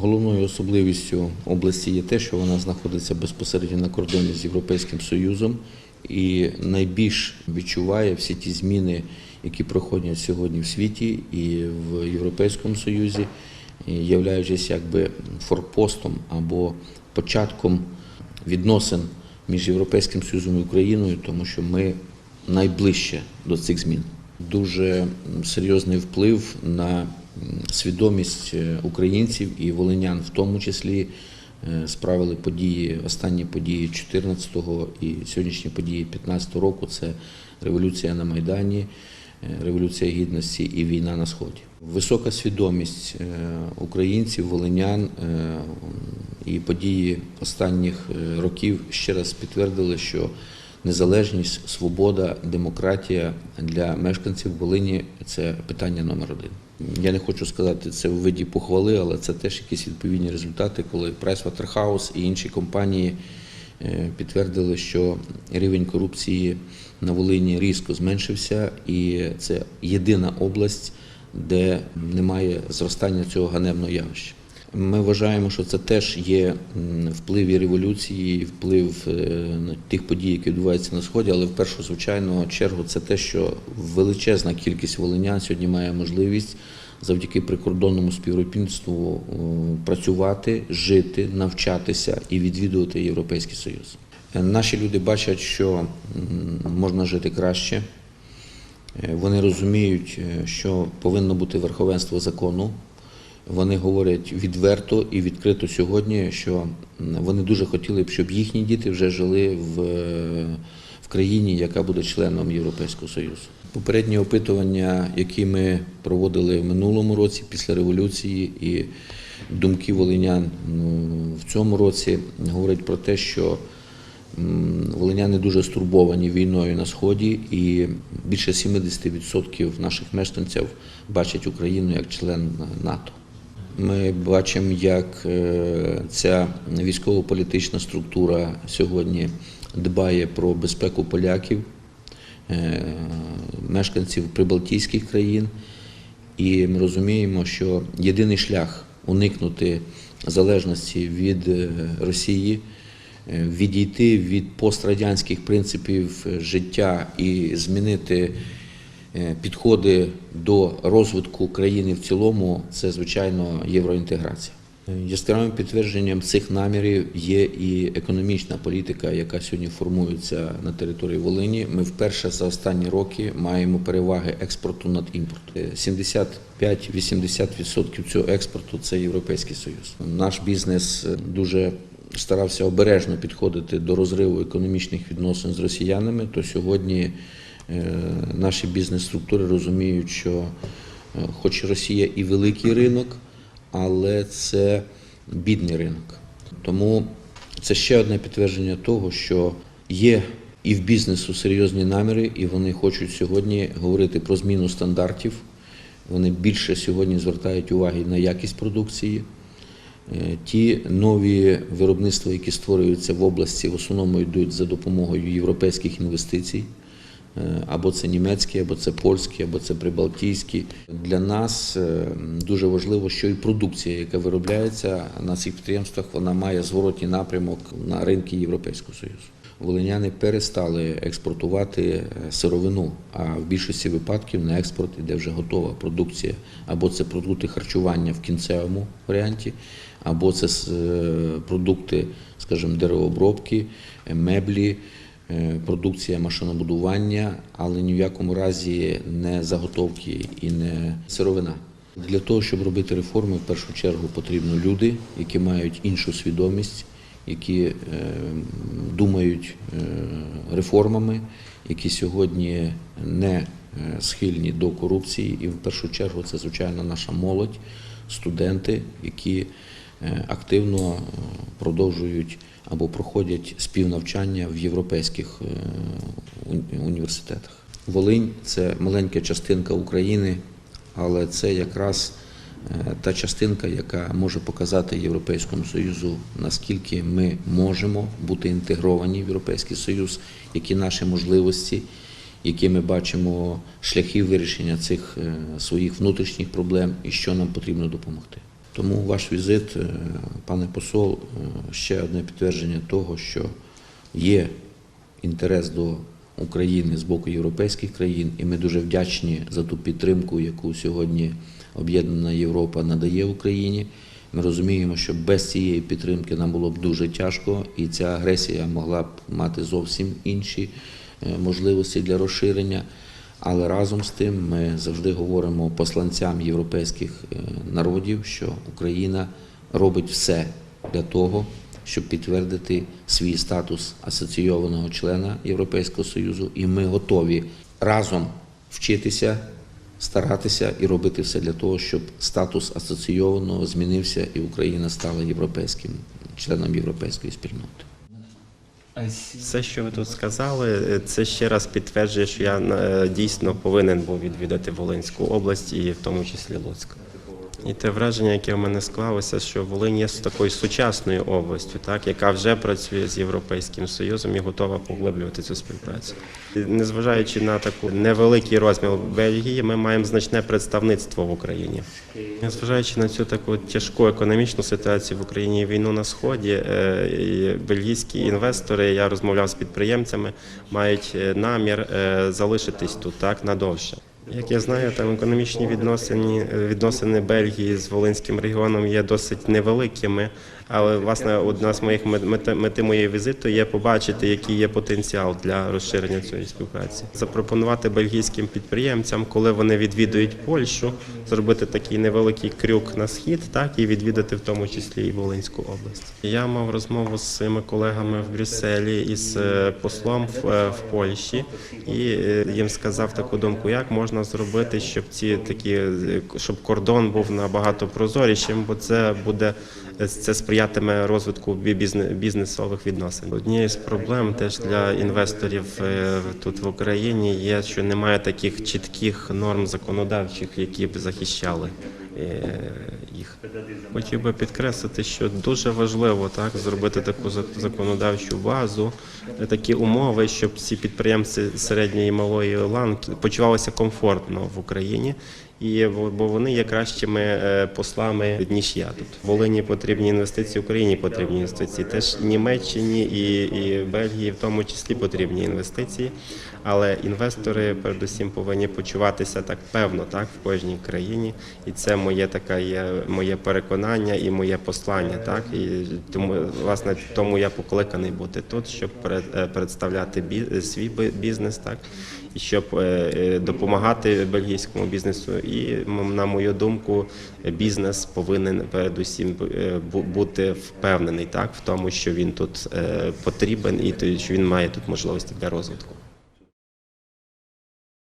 Головною особливістю області є те, що вона знаходиться безпосередньо на кордоні з Європейським Союзом і найбільш відчуває всі ті зміни, які проходять сьогодні в світі і в Європейському Союзі, являючись якби форпостом або початком відносин між Європейським Союзом і Україною, тому що ми найближче до цих змін. Дуже серйозний вплив на свідомість е, українців і волинян, в тому числі е, справили події, останні події 14-го і сьогоднішні події 15-го року. Це революція на Майдані, е, революція гідності і війна на сході. Висока свідомість українців, волинян і події останніх років ще раз підтвердили, що незалежність, свобода, демократія для мешканців Волині це питання номер один. Я не хочу сказати це у виді похвали, але це теж якісь відповідні результати, коли Pricewaterhouse і інші компанії е, підтвердили, що рівень корупції на Волині різко зменшився, і це єдина область, де немає зростання цього ганебного явища. Ми вважаємо, що це теж є вплив революції, вплив е, тих подій, які відбуваються на сході, але в першу звичайно чергу це те, що величезна кількість волинян сьогодні має можливість завдяки прикордонному співробітництву працювати, жити, навчатися і відвідувати Європейський Союз. Е, Наші люди бачать, що можна жити краще. Е, Вони розуміють, що повинно бути верховенство закону. Вони говорять відверто і відкрито сьогодні, що вони дуже хотіли б, щоб їхні діти вже жили в, е, в країні, яка буде членом Європейського Союзу. Попередні опитування, які ми проводили в минулому році після революції, і думки волинян ну, в цьому році говорять про те, що Волиняни дуже стурбовані війною на сході, і більше 70% наших мешканців бачать Україну як член НАТО. Ми бачимо, як е, ця військово-політична структура сьогодні дбає про безпеку поляків, е, мешканців прибалтійських країн. І ми розуміємо, що єдиний шлях уникнути залежності від е, Росії, відійти від пострадянських принципів життя і змінити підходи до розвитку країни в цілому, це звичайно євроінтеграція. Е, Яскравим підтвердженням цих намірів є і економічна політика, яка сьогодні формується на території Волині. Ми вперше за останні роки маємо переваги експорту над імпортом. Е, 75-80% цього експорту це Європейський Союз. Наш бізнес е, дуже старався обережно підходити до розриву економічних відносин з росіянами. То сьогодні е, наші бізнес-структури розуміють, що е, хоч Росія і великий ринок, але це бідний ринок. Тому це ще одне підтвердження того, що є і в бізнесу серйозні наміри, і вони хочуть сьогодні говорити про зміну стандартів. Вони більше сьогодні звертають уваги на якість продукції. Е, Ті нові виробництва, які створюються в області, в основному йдуть за допомогою європейських інвестицій. Е, Або це німецькі, або це польські, або це прибалтійські. Для нас е, дуже важливо, що і продукція, яка виробляється на цих підприємствах, вона має зворотній напрямок на ринки Європейського Союзу. Волиняни перестали експортувати е, сировину, а в більшості випадків на експорт іде вже готова продукція, або це продукти харчування в кінцевому варіанті, або це продукти, скажімо, деревообробки, меблі, продукція машинобудування, але ні в якому разі не заготовки і не сировина. Для того, щоб робити реформи, в першу чергу потрібно люди, які мають іншу свідомість, які е, думають е, реформами, які сьогодні не е, схильні до корупції. І в першу чергу це, звичайно, наша молодь, студенти, які е, активно е, продовжують або проходять співнавчання в європейських е, університетах. Волинь це маленька частинка України, але це якраз е, та частинка, яка може показати Європейському Союзу, наскільки ми можемо бути інтегровані в Європейський Союз, які наші можливості, які ми бачимо шляхи вирішення цих е, своїх внутрішніх проблем і що нам потрібно допомогти. Тому ваш візит, е, пане посол, е, ще одне підтвердження того, що є інтерес до України з боку європейських країн, і ми дуже вдячні за ту підтримку, яку сьогодні Об'єднана Європа надає Україні. Ми розуміємо, що без цієї підтримки нам було б дуже тяжко, і ця агресія могла б мати зовсім інші е, можливості для розширення. Але разом з тим ми завжди говоримо посланцям європейських е, народів, що Україна робить все для того, щоб підтвердити свій статус асоційованого члена Європейського Союзу, і ми готові разом вчитися, старатися і робити все для того, щоб статус асоційованого змінився і Україна стала європейським членом європейської спільноти. Все, що ви тут сказали, це ще раз підтверджує, що я е, дійсно повинен був відвідати Волинську область і в тому числі Луцьк. І те враження, яке в мене склалося, що Волинь є такою сучасною областю, так, яка вже працює з Європейським Союзом і готова поглиблювати цю співпрацю. І Незважаючи на таку невеликий розмір Бельгії, ми маємо значне представництво в Україні. Незважаючи на цю таку тяжку економічну ситуацію в Україні, війну на сході, е, і бельгійські інвестори, я розмовляв з підприємцями, мають е, намір е, залишитись тут так надовше. Як я знаю, там економічні відносини, відносини Бельгії з Волинським регіоном є досить невеликими. Але власне одна з моїх мет- мет- мети моєї візиту є побачити, який є потенціал для розширення цієї співпраці. Запропонувати бельгійським підприємцям, коли вони відвідують Польщу, зробити такий невеликий крюк на схід, так і відвідати в тому числі і Волинську область. Я мав розмову з своїми колегами в Брюсселі із е, послом в, е, в Польщі, і е, їм сказав таку думку, як можна зробити, щоб ці такі щоб кордон був набагато прозорішим, бо це буде це сприятиме розвитку бі- бізнесових відносин. Однією з проблем теж для інвесторів е, тут в Україні є, що немає таких чітких норм законодавчих, які б захищали е, їх. Хотів би підкреслити, що дуже важливо так зробити таку законодавчу базу, е, такі умови, щоб ці підприємці середньої і малої ланки почувалися комфортно в Україні. І бо вони є кращими е, послами ніж я тут. Волині потрібні інвестиції, Україні потрібні інвестиції. Теж Німеччині і, і Бельгії, в тому числі потрібні інвестиції. Але інвестори передусім повинні почуватися так певно, так в кожній країні. І це моє таке є моє переконання і моє послання. Так і тому власне тому я покликаний бути тут, щоб е, представляти свій бі- бізнес, так і щоб е, е, допомагати бельгійському бізнесу. І на мою думку, бізнес повинен передусім е, бу- бути впевнений так в тому, що він тут е, потрібен, і що він має тут можливості для розвитку.